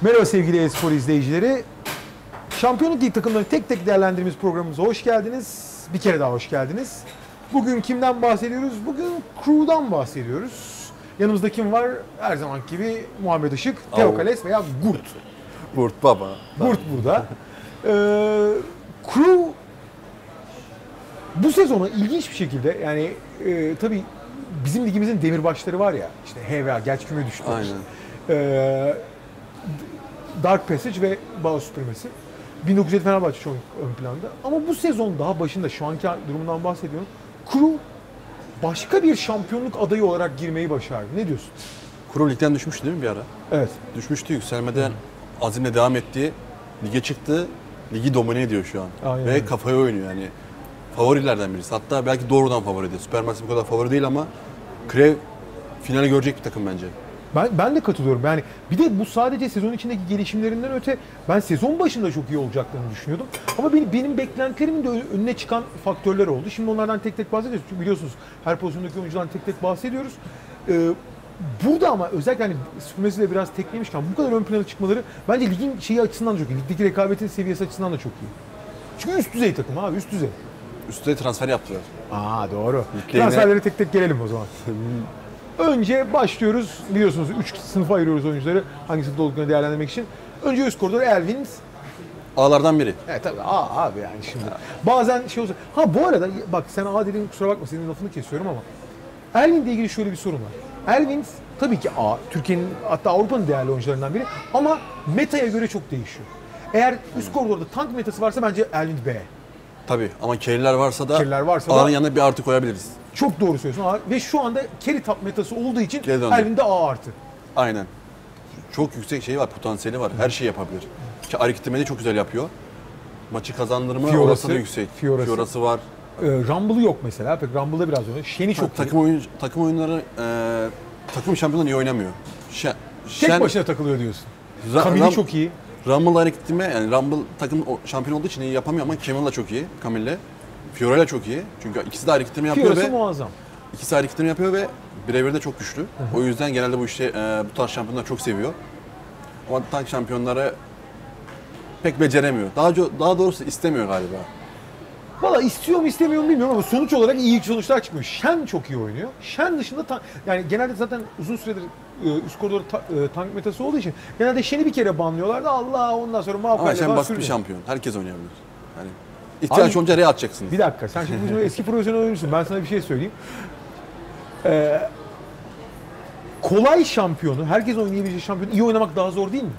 Merhaba sevgili e-spor izleyicileri. Şampiyonluk Ligi takımlarını tek tek değerlendirdiğimiz programımıza hoş geldiniz. Bir kere daha hoş geldiniz. Bugün kimden bahsediyoruz? Bugün Crew'dan bahsediyoruz. Yanımızda kim var? Her zaman gibi Muhammed Işık, Teo. Kales veya Gurt. Burt baba. Gurt burada. Ee, Crew bu sezonu ilginç bir şekilde yani e, tabii bizim ligimizin demirbaşları var ya işte HVA gerçi küme düştü. Aynen. Ee, Dark Passage ve Bao Supremacy. 1907 Fenerbahçe çok ön planda. Ama bu sezon daha başında şu anki durumundan bahsediyorum. Crew başka bir şampiyonluk adayı olarak girmeyi başardı. Ne diyorsun? Kuru ligden düşmüştü değil mi bir ara? Evet. Düşmüştü yükselmeden azimle devam etti. Lige çıktı. Ligi domine ediyor şu an. Aynen Ve kafaya oynuyor yani. Favorilerden birisi. Hatta belki doğrudan favori. Supermassive bu kadar favori değil ama Krev finali görecek bir takım bence. Ben, ben de katılıyorum. Yani bir de bu sadece sezon içindeki gelişimlerinden öte ben sezon başında çok iyi olacaklarını düşünüyordum. Ama benim, benim beklentilerimin de ön- önüne çıkan faktörler oldu. Şimdi onlardan tek tek bahsediyoruz. Çünkü biliyorsunuz her pozisyondaki oyuncudan tek tek bahsediyoruz. Ee, burada ama özellikle hani Supremacy de biraz teklemişken bu kadar ön plana çıkmaları bence ligin şeyi açısından da çok iyi. Ligdeki rekabetin seviyesi açısından da çok iyi. Çünkü üst düzey takım abi üst düzey. Üstüne transfer yaptılar. Aa doğru. Liglerine- Transferlere tek tek gelelim o zaman. Önce başlıyoruz. Biliyorsunuz 3 sınıfa ayırıyoruz oyuncuları. Hangi sınıfta olduklarını değerlendirmek için. Önce üst koridor Elvin. A'lardan biri. Evet tabii A abi yani şimdi. Bazen şey olsa. Ha bu arada bak sen A dedin kusura bakma senin lafını kesiyorum ama. Elvin ile ilgili şöyle bir sorun var. Elvin tabii ki A. Türkiye'nin hatta Avrupa'nın değerli oyuncularından biri. Ama metaya göre çok değişiyor. Eğer üst koridorda tank metası varsa bence Elvin B. Tabii ama Kerry'ler varsa da Kerry'ler varsa da- A'nın yanına bir artı koyabiliriz. Çok doğru söylüyorsun. Ve şu anda carry top metası olduğu için Geri döndü. Elvin de A artı. Aynen. Çok yüksek şey var, potansiyeli var. Her şey yapabilir. Ki hareketlemeyi de çok güzel yapıyor. Maçı kazandırma Fiorası- olasılığı yüksek. Fiorası. Var. Ee, Rumble'ı yok mesela. Pek Rumble'da biraz oynuyor. Shen'i çok iyi. takım oyun takım oyunları e, takım şampiyonları iyi oynamıyor. Şen, Tek başına takılıyor diyorsun. Ram- çok iyi. Rumble hareketimi yani Rumble takım o- şampiyon olduğu için iyi yapamıyor ama Camille çok iyi. Camille. Fiorella çok iyi. Çünkü ikisi de hareketlerini yapıyor Fiorası ve muazzam. ikisi hareketlerini yapıyor ve birebir de çok güçlü. O yüzden genelde bu işte e, bu tarz şampiyonlar çok seviyor. Ama tank şampiyonları pek beceremiyor. Daha co- daha doğrusu istemiyor galiba. Valla istiyor mu istemiyor mu bilmiyorum ama sonuç olarak iyi sonuçlar çıkmıyor. Shen çok iyi oynuyor. Shen dışında ta- yani genelde zaten uzun süredir e, üst koridor ta- e, tank metası olduğu için genelde Shen'i bir kere banlıyorlardı. Allah ondan sonra Ama sen falan basit bir şampiyon. Herkes oynayabilir. Yani ihtiyaç Abi- olunca R'ye atacaksınız. Bir dakika sen şimdi bizim eski profesyonel oyuncusun. Ben sana bir şey söyleyeyim. Ee, kolay şampiyonu, herkes oynayabileceği şampiyonu iyi oynamak daha zor değil mi?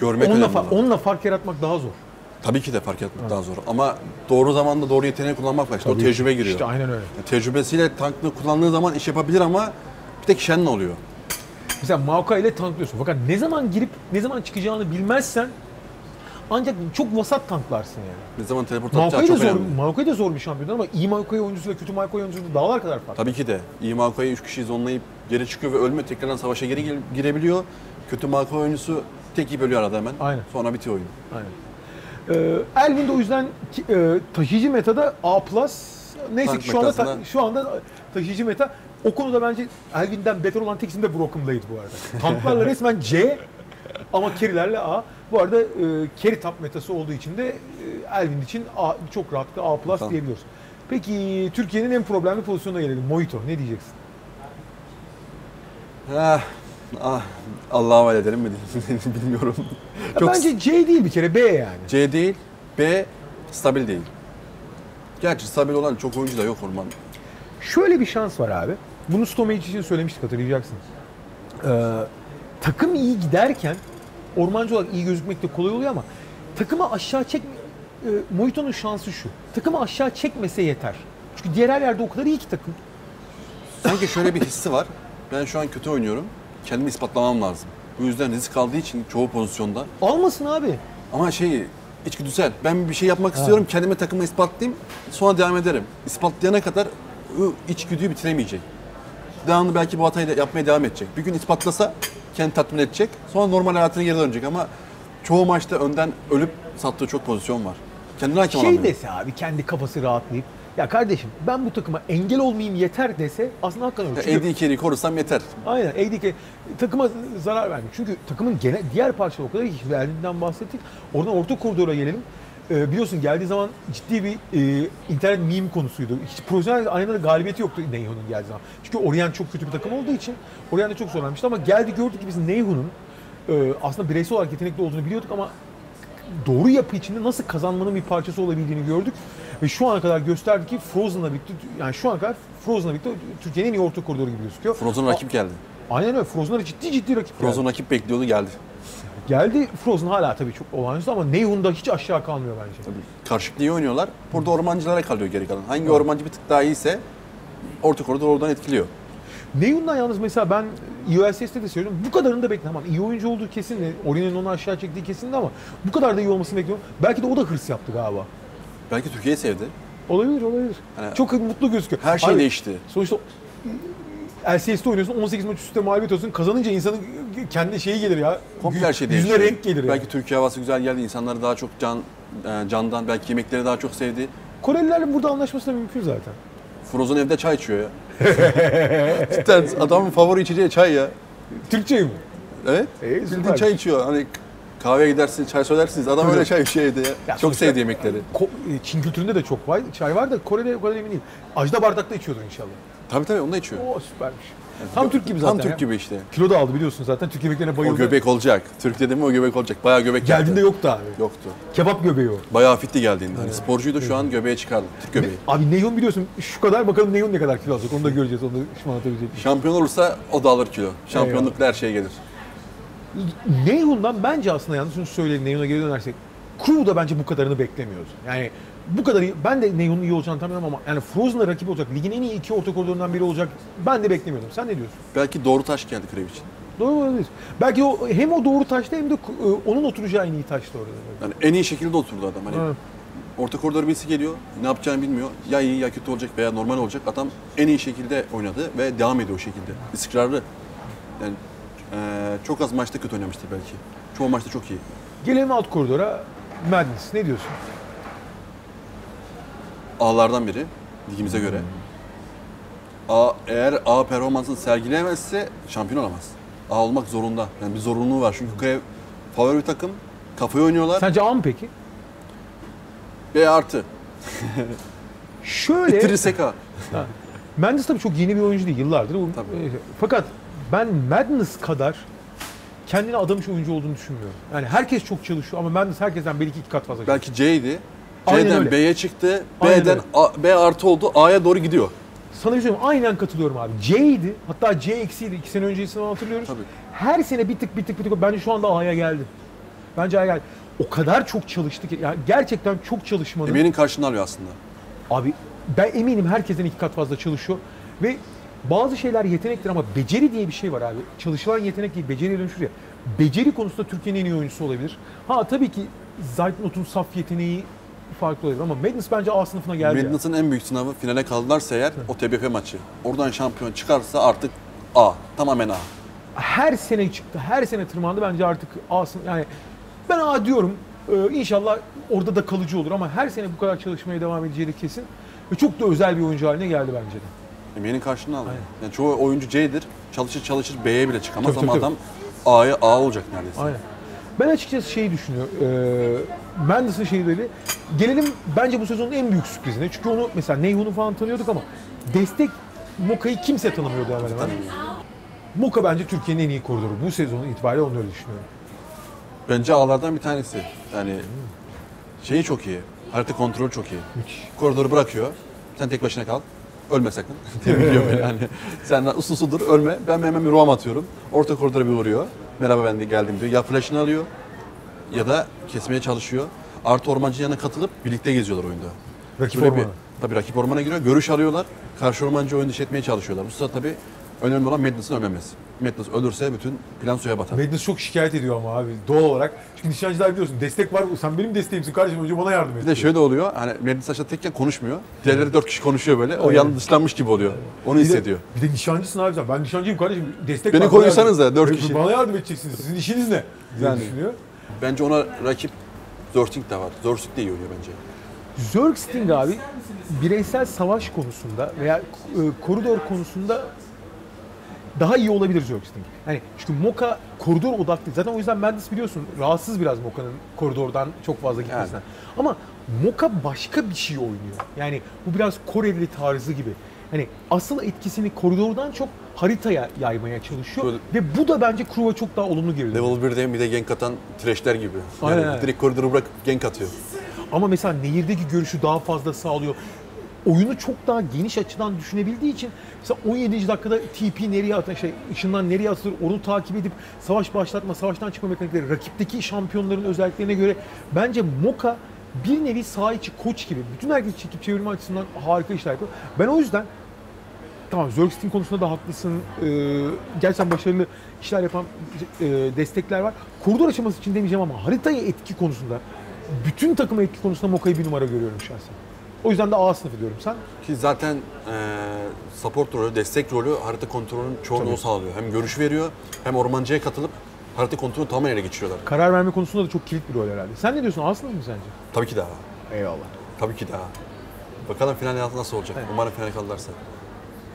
Görmek Onunla, önemli. fa- onunla fark yaratmak daha zor. Tabii ki de fark etmek daha zor. Ama doğru zamanda doğru yeteneği kullanmak var. İşte o Tabii. tecrübe giriyor. İşte aynen öyle. Yani tecrübesiyle tankını kullandığı zaman iş yapabilir ama bir tek Shen'le oluyor. Mesela Maokai ile tanklıyorsun. Fakat ne zaman girip ne zaman çıkacağını bilmezsen ancak çok vasat tanklarsın yani. Ne zaman teleport atacağı Maokai de çok zor, önemli. Maokai de zor bir şampiyon ama iyi Maokai oyuncusuyla kötü Maokai oyuncusu dağlar kadar farklı. Tabii ki de. İyi Maokai'yi 3 kişiyi zonlayıp geri çıkıyor ve ölme tekrardan savaşa geri gir- girebiliyor. Kötü Maokai oyuncusu tek yiyip ölüyor arada hemen. Aynen. Sonra bitiyor oyun. Aynen. Ee, Elvin de o yüzden e, taşıyıcı metada A+. Neyse Tank ki şu anda ta- şu anda taşıyıcı meta o konuda bence Elvin'den beter olan tek isim de Broken Blade bu arada. Tanklarla resmen C ama carry'lerle A. Bu arada e, carry top metası olduğu için de e, Elvin için A, çok rahatlıkla A+ Tamam. diyebiliyoruz. Peki Türkiye'nin en problemli pozisyonuna gelelim. Mojito ne diyeceksin? Ah, ah, Allah'a havale edelim mi bilmiyorum. Ya Çok bence C değil bir kere B yani. C değil, B stabil değil. Gerçi stabil olan çok oyuncu da yok Orman. Şöyle bir şans var abi. Bunu Stomage için söylemiştik hatırlayacaksınız. Ee, takım iyi giderken ormancı olarak iyi gözükmek de kolay oluyor ama takımı aşağı çek e, Mojito'nun şansı şu. Takımı aşağı çekmese yeter. Çünkü diğer her yerde o kadar iyi ki takım. Sanki şöyle bir hissi var. Ben şu an kötü oynuyorum. Kendimi ispatlamam lazım. Bu yüzden risk aldığı için çoğu pozisyonda. Almasın abi. Ama şey içgüdüsel. Ben bir şey yapmak istiyorum. Kendime takımı ispatlayayım. Sonra devam ederim. İspatlayana kadar içgüdüyü bitiremeyecek. Devamlı belki bu hatayı da yapmaya devam edecek. Bir gün ispatlasa kendi tatmin edecek. Sonra normal hayatına geri dönecek ama çoğu maçta önden ölüp sattığı çok pozisyon var. Kendine hakim Şey olamıyor. dese abi kendi kafası rahatlayıp ya kardeşim ben bu takıma engel olmayayım yeter dese aslında hakikaten öyle. Çünkü- AD carry'i korursam yeter. Aynen ADK takıma zarar vermiyor. Çünkü takımın genel diğer parçaları o kadar iyi ki Verlin'den bahsettik. Oradan orta koridora gelelim. Ee, biliyorsun geldiği zaman ciddi bir e, internet meme konusuydu. Hiç profesyonel arenada galibiyeti yoktu Neyhun'un geldiği zaman. Çünkü Orient çok kötü bir takım olduğu için Orient'e çok zorlanmıştı ama geldi gördük ki biz Neyhun'un e, aslında bireysel olarak yetenekli olduğunu biliyorduk ama doğru yapı içinde nasıl kazanmanın bir parçası olabildiğini gördük. Ve şu ana kadar gösterdi ki Frozen'la birlikte yani şu ana kadar Frozen'la birlikte Türkiye'nin en iyi orta koridoru gibi gözüküyor. Frozen rakip geldi. Aynen öyle. Frozen'lar ciddi ciddi rakip geldi. Frozen rakip bekliyordu geldi. Geldi Frozen hala tabii çok olağanüstü ama Neyhun'da hiç aşağı kalmıyor bence. Tabii. Karşılıklı iyi oynuyorlar. Burada ormancılara kalıyor geri kalan. Hangi ormancı bir tık daha iyiyse orta koridor oradan etkiliyor. Neyhun'dan yalnız mesela ben USS'de de söylüyorum bu kadarını da beklemem. İyi oyuncu olduğu kesin de Orient'in onu aşağı çektiği kesin de ama bu kadar da iyi olmasını bekliyorum. Belki de o da hırs yaptı galiba. Belki Türkiye'yi sevdi. Olabilir olabilir. Hani çok mutlu gözüküyor. Her şey Abi, değişti. Sonuçta LCS'de oynuyorsun 18 maç üstte mağlubiyet olsun. Kazanınca insanın kendi şeyi gelir ya. Komple her şey Yüzüne değişti. renk gelir Belki yani. Türkiye havası güzel geldi. İnsanları daha çok can e, candan, belki yemekleri daha çok sevdi. Korelilerle burada anlaşması da mümkün zaten. Frozen evde çay içiyor ya. Cidden adamın favori içeceği çay ya. Türkçe mi? Evet. E, Bildiğin çay içiyor. Hani kahveye gidersiniz, çay söylersiniz. Adam öyle çay evde ya. Ya çok sevdi yemekleri. Ko- e, Çin kültüründe de çok var, çay var da Kore'de o kadar emin değilim. Ajda bardakta içiyordur inşallah. Tabii tabii onu da içiyor. Oo süpermiş. Tam Türk gibi zaten. Tam Türk ya. gibi işte. Kilo da aldı biliyorsun zaten. Türk yemeklerine bayıldı. O göbek olacak. Türk dedim mi o göbek olacak. Bayağı göbek Geldiğinde yaptı. yoktu abi. Yoktu. Kebap göbeği o. Bayağı fitti geldiğinde. Hani sporcuydu şu an göbeğe çıkardı. Türk göbeği. Abi Neyhun biliyorsun şu kadar bakalım Neyhun ne kadar kilo alacak onu da göreceğiz. Onu da şımartabilecek. Şampiyon olursa o da alır kilo. Şampiyonlukla her şey gelir. Neyhun'dan bence aslında yanlış şunu söyleyelim Neyhun'a geri dönersek. Crew da bence bu kadarını beklemiyoruz. Yani bu kadar iyi, ben de Neyhun'un iyi olacağını tahmin ama yani Frozen'la rakip olacak, ligin en iyi iki orta koridorundan biri olacak ben de beklemiyordum. Sen ne diyorsun? Belki doğru taş geldi Krev için. Doğru olabilir. Belki o hem o doğru taşta hem de e, onun oturacağı en iyi taşta orada. Yani en iyi şekilde oturdu adam. Hani Evet. orta koridor birisi geliyor. Ne yapacağını bilmiyor. Ya iyi ya kötü olacak veya normal olacak. Adam en iyi şekilde oynadı ve devam ediyor o şekilde. İstikrarlı. Yani eee, çok az maçta kötü oynamıştır belki. Çoğu maçta çok iyi. Gelelim alt koridora. Madness ne diyorsun? A'lardan biri ligimize göre. A eğer A performansını sergileyemezse şampiyon olamaz. A olmak zorunda. Yani bir zorunluluğu var. Çünkü Krev favori bir takım. Kafaya oynuyorlar. Sence A mı peki? B artı. Şöyle, Bitirirsek A. Ha. Mendes tabii çok yeni bir oyuncu değil yıllardır. Bu- Tabii. e, Fakat ben Madness kadar kendine adamış oyuncu olduğunu düşünmüyorum. Yani herkes çok çalışıyor ama Mendes herkesten belki iki kat fazla çalışıyor. Belki C'ydi. C'den. B'ye çıktı. B'den. A- B artı oldu. A'ya doğru gidiyor. Sana bir şey söyleyeyim, aynen katılıyorum abi. C'ydi. Hatta C eksiydi. İki sene öncesini hatırlıyoruz. Tabii. Her sene bir tık bir tık bir tık. Bence şu anda A'ya geldi. Bence A'ya geldi. O kadar çok çalıştı ki. Yani gerçekten çok çalışmanın. Emeğinin karşılığını alıyor aslında. Abi ben eminim herkesten iki kat fazla çalışıyor. Ve bazı şeyler yetenektir ama beceri diye bir şey var abi. Çalışılan yetenek değil, beceriye dönüşür ya. Beceri konusunda Türkiye'nin en iyi oyuncusu olabilir. Ha tabii ki Zeitnot'un saf yeteneği farklı olabilir ama Magnus bence A sınıfına geldi. ya. Magnus'ın en büyük sınavı finale kaldılarsa eğer o TBF maçı. Oradan şampiyon çıkarsa artık A. Tamamen A. Her sene çıktı, her sene tırmandı bence artık A sınıfı. Yani ben A diyorum. Ee, inşallah orada da kalıcı olur ama her sene bu kadar çalışmaya devam edeceği de kesin. Ve çok da özel bir oyuncu haline geldi bence de. Emeğinin karşılığını alıyor. Aynen. Yani çoğu oyuncu C'dir. Çalışır çalışır B'ye bile çıkamaz Tabii, ama tabii, adam A'ya A olacak neredeyse. Aynen. Ben açıkçası şeyi düşünüyorum. Ee, Mendes'in şeyi böyle. Gelelim bence bu sezonun en büyük sürprizine. Çünkü onu mesela Neyhun'u falan tanıyorduk ama destek Moka'yı kimse tanımıyordu hemen hemen. Moka bence Türkiye'nin en iyi koridoru. Bu sezonun itibariyle onu öyle düşünüyorum. Bence A'lardan bir tanesi. Yani şeyi çok iyi. Harita kontrolü çok iyi. Müthiş. Koridoru bırakıyor. Sen tek başına kal. Ölme sakın. Tebrikliyor beni. Yani sen uslu usludur ölme. Ben hemen bir roam atıyorum. Orta koridora bir vuruyor. Merhaba ben de geldim diyor. Ya flash'ını alıyor ya da kesmeye çalışıyor. Artı ormancının yanına katılıp birlikte geziyorlar oyunda. Rakip Böyle bir- ormana. Tabii rakip ormana giriyor. Görüş alıyorlar. Karşı ormancı oyun dışı etmeye çalışıyorlar. Bu sırada tabii önemli olan Madness'ın ölmemesi. Madness ölürse bütün plan suya batar. Madness çok şikayet ediyor ama abi doğal olarak. Çünkü nişancılar biliyorsun destek var. Sen benim desteğimsin kardeşim önce bana yardım et. Bir de şöyle oluyor. Hani Madness aşağı tekken konuşmuyor. Diğerleri dört kişi konuşuyor böyle. O yalnız dışlanmış gibi oluyor. Onu Bir de- hissediyor. Bir de nişancısın abi sen. Ben nişancıyım kardeşim. Destek Beni yardım- da dört kişi. Bana yardım edeceksiniz. Sizin işiniz ne? Diye Yani. düşünüyor. Bence ona rakip Zorsing de var. Zorsing de iyi oynuyor bence. Zergsting abi bireysel savaş konusunda veya e, koridor konusunda daha iyi olabilir Zergsting. Yani çünkü Moka koridor odaklı. Zaten o yüzden Mendes biliyorsun rahatsız biraz Moka'nın koridordan çok fazla gitmesinden. Ama Moka başka bir şey oynuyor. Yani bu biraz Koreli tarzı gibi. Hani asıl etkisini koridordan çok haritaya yaymaya çalışıyor. Böyle- Ve bu da bence Kruv'a çok daha olumlu geliyor. Level 1'de bir de gank atan trashler gibi. Yani aynen. direkt koridoru bırakıp gank atıyor. Ama mesela nehirdeki görüşü daha fazla sağlıyor. Oyunu çok daha geniş açıdan düşünebildiği için mesela 17. dakikada TP nereye atır, şey ışından nereye atılır onu takip edip savaş başlatma, savaştan çıkma mekanikleri, rakipteki şampiyonların özelliklerine göre bence Moka bir nevi saha içi koç gibi. Bütün herkes çekip çevirme açısından harika işler yapıyor. Ben o yüzden Tamam Zergsting konusunda da haklısın. Ee, gerçekten başarılı işler yapan e, destekler var. Koridor aşaması için demeyeceğim ama haritaya etki konusunda, bütün takıma etki konusunda Moka'yı bir numara görüyorum şahsen. O yüzden de A sınıfı diyorum sen. Ki zaten eee support rolü, destek rolü harita kontrolünün çoğunu Tabii. o sağlıyor. Hem görüş veriyor hem ormancıya katılıp harita kontrolünü tamamen ele geçiriyorlar. Karar verme konusunda da çok kilit bir rol herhalde. Sen ne diyorsun? A sınıfı mı sence? Tabii ki daha. Eyvallah. Tabii ki daha. Bakalım final nasıl olacak. Evet. Umarım final kalırlarsa.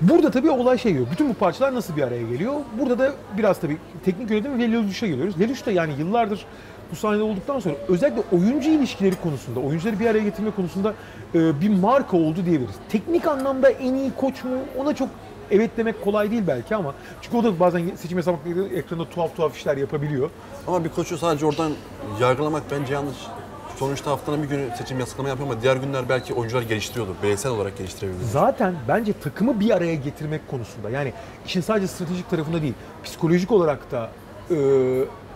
Burada tabii olay şey geliyor. Bütün bu parçalar nasıl bir araya geliyor? Burada da biraz tabii teknik yönetim ve Leluş'a geliyoruz. Leluş da yani yıllardır bu sahnede olduktan sonra özellikle oyuncu ilişkileri konusunda, oyuncuları bir araya getirme konusunda e, bir marka oldu diyebiliriz. Teknik anlamda en iyi koç mu? Ona çok evet demek kolay değil belki ama çünkü o da bazen seçim hesapları ekranda tuhaf tuhaf işler yapabiliyor. Ama bir koçu sadece oradan yargılamak bence yanlış. Sonuçta haftanın bir günü seçim yasaklama yapıyor ama diğer günler belki oyuncular geliştiriyordur. Bireysel olarak geliştirebilir. Zaten bence takımı bir araya getirmek konusunda yani işin sadece stratejik tarafında değil, psikolojik olarak da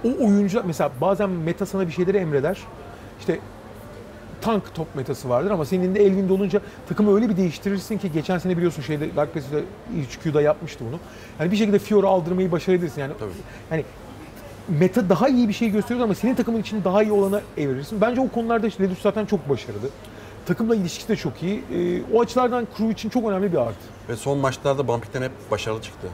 o oyuncu mesela bazen meta sana bir şeyleri emreder. İşte tank top metası vardır ama senin de Elvin'de olunca takımı öyle bir değiştirirsin ki geçen sene biliyorsun şeyde Dark Passage HQ'da yapmıştı bunu. Yani bir şekilde Fiora aldırmayı başarabilirsin. Yani Tabii. yani meta daha iyi bir şey gösteriyor ama senin takımın için daha iyi olana evirirsin. Bence o konularda işte Ledus zaten çok başarılı. Takımla ilişkisi de çok iyi. Ee, o açılardan crew için çok önemli bir artı. Ve son maçlarda Bumpik'ten hep başarılı çıktı.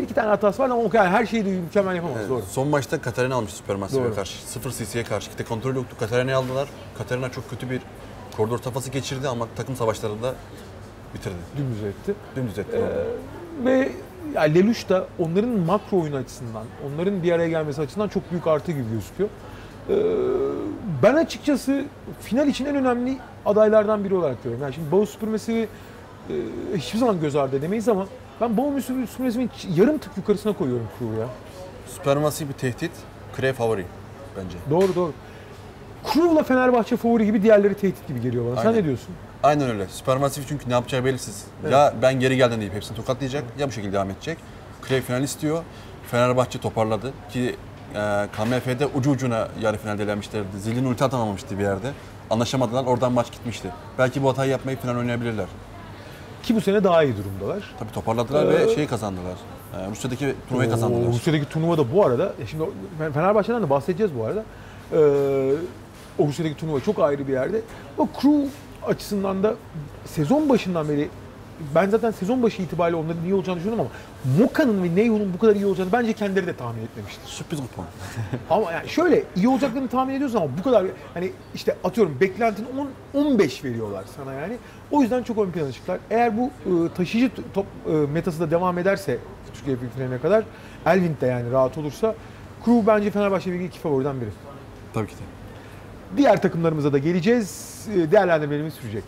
Bir iki tane hatası var ama o kadar her şeyi de mükemmel yapamaz. Evet, Doğru. Son maçta Katarina almıştı Supermassive'e karşı. 0 CC'ye karşı. Kitle kontrolü yoktu. Katarina'yı aldılar. Katarina çok kötü bir koridor safhası geçirdi ama takım savaşlarında bitirdi. Dümdüz etti. Dümdüz etti. Ve ya Lelouch da onların makro oyun açısından, onların bir araya gelmesi açısından çok büyük artı gibi gözüküyor. Ee, ben açıkçası final için en önemli adaylardan biri olarak görüyorum. Yani şimdi Bağız süpürmesi e, hiçbir zaman göz ardı edemeyiz ama ben Bağız süpürmesinin yarım tık yukarısına koyuyorum Crew'u ya. Supermassive bir tehdit. Kre favori bence. Doğru doğru. Crew'la Fenerbahçe favori gibi diğerleri tehdit gibi geliyor bana. Sen Aynen. ne diyorsun? Aynen öyle. Supermassive çünkü ne yapacağı belirsiz. Ya ben geri geldim deyip hepsini tokatlayacak ya bu şekilde devam edecek. Kre final istiyor. Fenerbahçe toparladı ki e, KMF'de ucu ucuna yarı finalde elenmişlerdi. Zilin ulti atamamıştı bir yerde. Anlaşamadılar. Oradan maç gitmişti. Belki bu hatayı yapmayıp final oynayabilirler. Ki bu sene daha iyi durumdalar. Tabii toparladılar Ee, ve şeyi kazandılar. E, Rusya'daki turnuvayı kazandılar. Rusya'daki turnuvada bu arada, e şimdi Fenerbahçe'den de bahsedeceğiz bu arada. Ee, o Rusya'daki turnuva çok ayrı bir yerde. O crew açısından da sezon başından beri ben zaten sezon başı itibariyle onların iyi olacağını düşünüyorum ama Moka'nın ve Neo'nun bu kadar iyi olacağını bence kendileri de tahmin etmemiştir. Sürpriz kupon. Ama yani şöyle iyi olacaklarını tahmin ediyoruz ama bu kadar hani işte atıyorum beklentinin 10 15 veriyorlar sana yani. O yüzden çok ön plana çıktılar. Eğer bu e, taşıyıcı top e, metası da devam ederse Türkiye Büyük Finali'ne kadar Elvin de yani rahat olursa Crew bence Fenerbahçe Ligi iki favoriden biri. Tabii ki de. Diğer takımlarımıza da geleceğiz. Değerlendirmelerimiz sürecek.